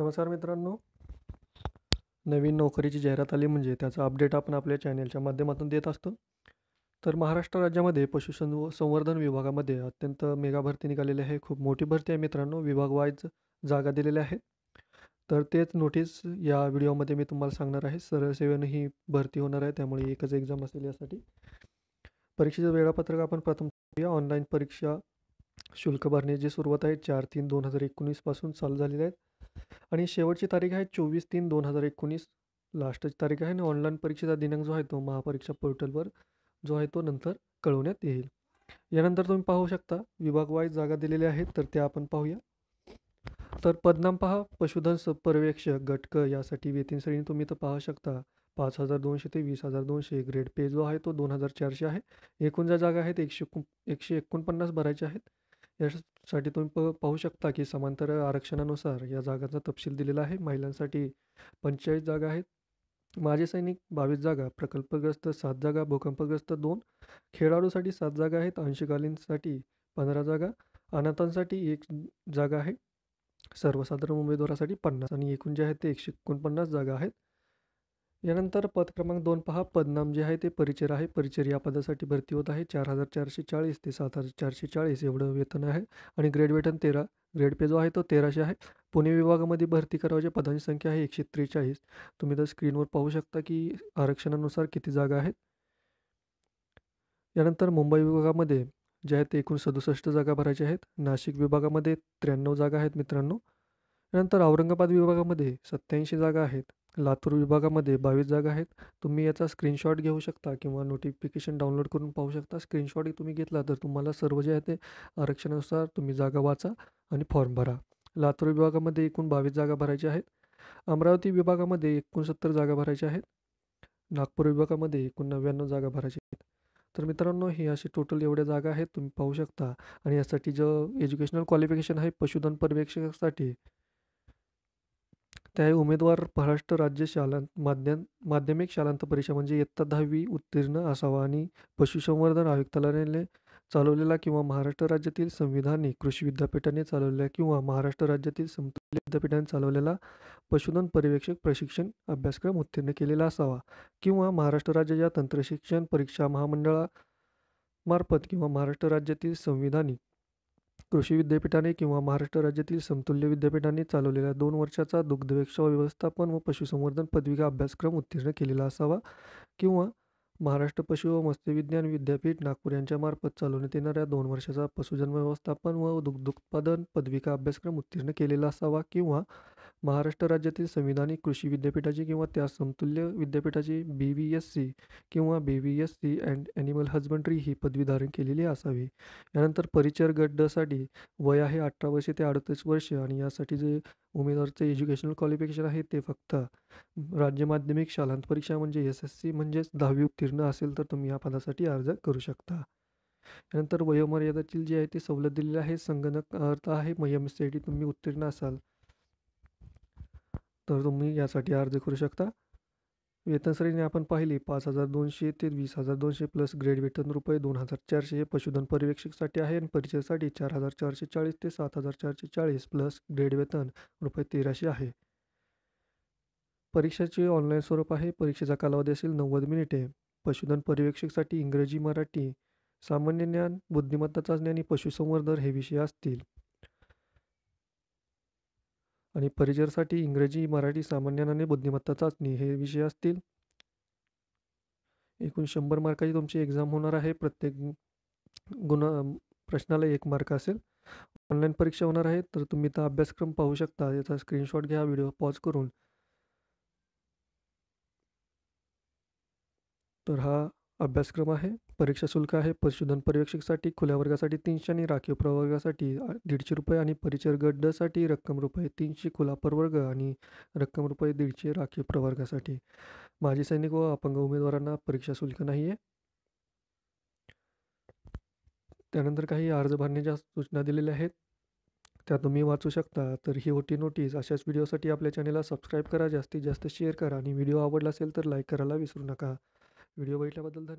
नमस्कार मित्रांनो. नवीन नोकरीची जाहिरात आली म्हणजे त्याचा अपडेट आपण आपल्या चॅनेलच्या माध्यमातून देत असतो. तर महाराष्ट्र राज्यामध्ये पशुसंव संवर्धन विभागामध्ये अत्यंत मेगा भरती निघालेली आहे. खूप मोठी भरती आहे मित्रांनो. विभाग वाईज जागा दिलेल्या आहेत तर तेच नोटीस या व्हिडिओमध्ये मी तुम्हाला सांगणार आहे. सरळ सेवेनं ही भरती होणार आहे. त्यामुळे एकच एक्झाम असेल यासाठी. परीक्षेचं वेळापत्रक आपण प्रथम ऑनलाईन परीक्षा शुल्क भरण्याची सुरुवात आहे. चार तीन दोन हजार एकोणीसपासून चालू झालेले आहेत आणि शेवटची तारीख आहे चोवीस तीन दोन हजार एकोणीस. लास्टची तारीख आहे आणि ऑनलाईन परीक्षेचा दिनांक जो आहे तो महापरीक्षा पोर्टलवर जो आहे तो नंतर कळवण्यात येईल. यानंतर तुम्ही पाहू शकता विभागवाईज जागा दिलेल्या आहेत तर त्या आपण पाहूया. तर पदनाम पहा पशुधन पर्यवेक्षक गटक यासाठी वेतन श्रेणी तुम्ही तर पाहू शकता. पाच हजार दोनशे ते वीस हजार दोनशे. ग्रेड पे जो आहे तो दोन हजार चारशे आहे. एकूण ज्या जागा आहेत एकशे एकशे एकोणपन्नास भरायच्या आहेत. यासाठी तुम्ही प पाहू शकता की समांतर आरक्षणानुसार या जागांचा तपशील दिलेला आहे. महिलांसाठी पंचेचाळीस जागा आहेत. माजी सैनिक बावीस जागा प्रकल्पग्रस्त सात जागा भूकंपग्रस्त दोन खेळाडूसाठी सात जागा आहेत अंशकालीनसाठी पंधरा जागा अनाथांसाठी एक जागा आहे. सर्वसाधारण उमेदवारासाठी पन्नास आणि एकूण जे आहेत ते एकशे एकोणपन्नास जागा आहेत. यानंतर पद क्रमांक दोन पहा. पदनाम जे आहे ते परिचर आहे. परिचर या पदासाठी भरती होत आहे. चार हजार चारशे चाळीस ते सात हजार चारशे चाळीस एवढं वेतन आहे. आणि ग्रेड वेतन तेरा. ग्रेड पे जो आहे तो तेराशे आहे. पुणे विभागामध्ये भरती करावाच्या पदांची संख्या आहे एकशे त्रेचाळीस. तुम्ही तर स्क्रीनवर पाहू शकता की आरक्षणानुसार किती जागा आहेत. यानंतर मुंबई विभागामध्ये जे आहेत ते एकूण सदुसष्ट जागा भरायच्या आहेत. नाशिक विभागामध्ये त्र्याण्णव जागा आहेत मित्रांनो. यानंतर औरंगाबाद विभागामध्ये सत्याऐंशी जागा आहेत. लातूर विभागामध्ये बावीस जागा आहेत. तुम्ही याचा स्क्रीनशॉट घेऊ शकता किंवा नोटिफिकेशन डाउनलोड करून पाहू शकता. स्क्रीनशॉट तुम्ही घेतला तर तुम्हाला सर्व जे आहे ते आरक्षणानुसार तुम्ही जागा वाचा आणि फॉर्म भरा. लातूर विभागामध्ये एकूण बावीस जागा भरायच्या आहेत. अमरावती विभागामध्ये एकोणसत्तर जागा भरायच्या आहेत. नागपूर विभागामध्ये एकूण नव्याण्णव जागा भरायच्या आहेत. तर मित्रांनो ही अशी टोटल एवढ्या जागा आहेत तुम्ही पाहू शकता. आणि यासाठी जो एज्युकेशनल क्वालिफिकेशन आहे पशुधन पर्यवेक्षकासाठी त्या उमेदवार महाराष्ट्र राज्य शाला माध्यम माध्यमिक शालांत परीक्षा म्हणजे इयत्ता दहावी उत्तीर्ण असावा आणि पशुसंवर्धन आयुक्तालयाने चालवलेला किंवा महाराष्ट्र राज्यातील संविधानिक कृषी विद्यापीठाने चालवलेला किंवा महाराष्ट्र राज्यातील समतुल्य विद्यापीठाने चालवलेला पशुधन पर्यवेक्षक प्रशिक्षण अभ्यासक्रम उत्तीर्ण केलेला असावा किंवा महाराष्ट्र राज्याच्या तंत्रशिक्षण परीक्षा महामंडळामार्फत किंवा महाराष्ट्र राज्यातील संविधानिक कृषी विद्यापीठाने किंवा महाराष्ट्र राज्यातील समतुल्य विद्यापीठाने चालवलेल्या दोन वर्षाचा दुग्धव्यवसाय व्यवस्थापन व पशुसंवर्धन पदविका अभ्यासक्रम उत्तीर्ण केलेला असावा किंवा महाराष्ट्र पशु व मत्स्यविज्ञान विद्यापीठ नागपूर यांच्यामार्फत चालवण्यात येणाऱ्या दोन वर्षाचा पशुजन्म व्यवस्थापन व दुग्धोत्पादन पदविका अभ्यासक्रम उत्तीर्ण केलेला असावा किंवा महाराष्ट्र राज्यातील संविधानिक कृषी विद्यापीठाची किंवा त्या समतुल्य विद्यापीठाची बी व्ही एस सी किंवा B V S C and animal husbandry ही पदवी धारण केलेली असावी. यानंतर परिचर गड्डसाठी वय आहे अठरा वर्षे ते अडतीस वर्ष आणि यासाठी जे उमेदवारचं एज्युकेशनल क्वालिफिकेशन आहे ते फक्त राज्य माध्यमिक शालांत परीक्षा म्हणजे एस एस सी म्हणजेच दहावी उत्तीर्ण असेल तर तुम्ही या पदासाठी अर्ज करू शकता. यानंतर वयोमर्यादातील जी आहे ती सवलत दिलेली आहे संगणक अर्थ आहे M S C I T तुम्ही उत्तीर्ण असाल. तर तुम्ही यासाठी अर्ज करू शकता. वेतन श्रेणी आपण पाहिली पाच हजार दोनशे ते वीस हजार दोनशे प्लस ग्रेड वेतन रुपये दोन हजार चारशे हे पशुधन पर्यवेक्षकसाठी आहे आणि परिचयासाठी चार हजार चारशे चाळीस ते सात हजार चारशे चाळीस प्लस ग्रेड वेतन रुपये तेराशे आहे. परीक्षेचे ऑनलाईन स्वरूप आहे. परीक्षेचा कालावधी असेल नव्वद मिनिटे पशुधन पर्यवेक्षकसाठी इंग्रजी मराठी सामान्य ज्ञान बुद्धिमत्ता चाचणी आणि पशुसंवर्धन हे विषय असतील. आणि परिचरसाठी इंग्रजी मराठी सामान्य आणि बुद्धिमत्ता चाचणी हे विषय असतील. एकूण शंभर मार्काची तुमची एक्झाम होणार आहे. प्रत्येक गुण प्रश्नाला एक मार्क असेल. ऑनलाईन परीक्षा होणार आहे. तर तुम्ही तर अभ्यासक्रम पाहू शकता. याचा स्क्रीनशॉट घ्या व्हिडिओ पॉज करून. तर हा अभ्यासक्रम आहे. परीक्षा शुल्क आहे. पशुधन पर्यवेक्षकसाठी खुल्या वर्गासाठी तीनशे आणि राखीव प्रवर्गासाठी दीडशे रुपये आणि परिचर गड्डसाठी रक्कम रुपये तीनशे खुला प्रवर्ग आणि रक्कम रुपये दीडशे राखीव प्रवर्गासाठी. माजी सैनिक व अपंग उमेदवारांना परीक्षा शुल्क नाही आहे त्यानंतर काही अर्ज भरण्याच्या सूचना दिलेल्या आहेत त्या तुम्ही वाचू शकता. तर ही होती नोटीस. अशाच व्हिडिओसाठी आपल्या चॅनलला सबस्क्राईब करा. जास्तीत जास्त शेअर करा. आणि व्हिडिओ आवडला असेल तर लाईक करायला विसरू नका. व्हिडिओ बघितल्याबद्दल धन्यवाद.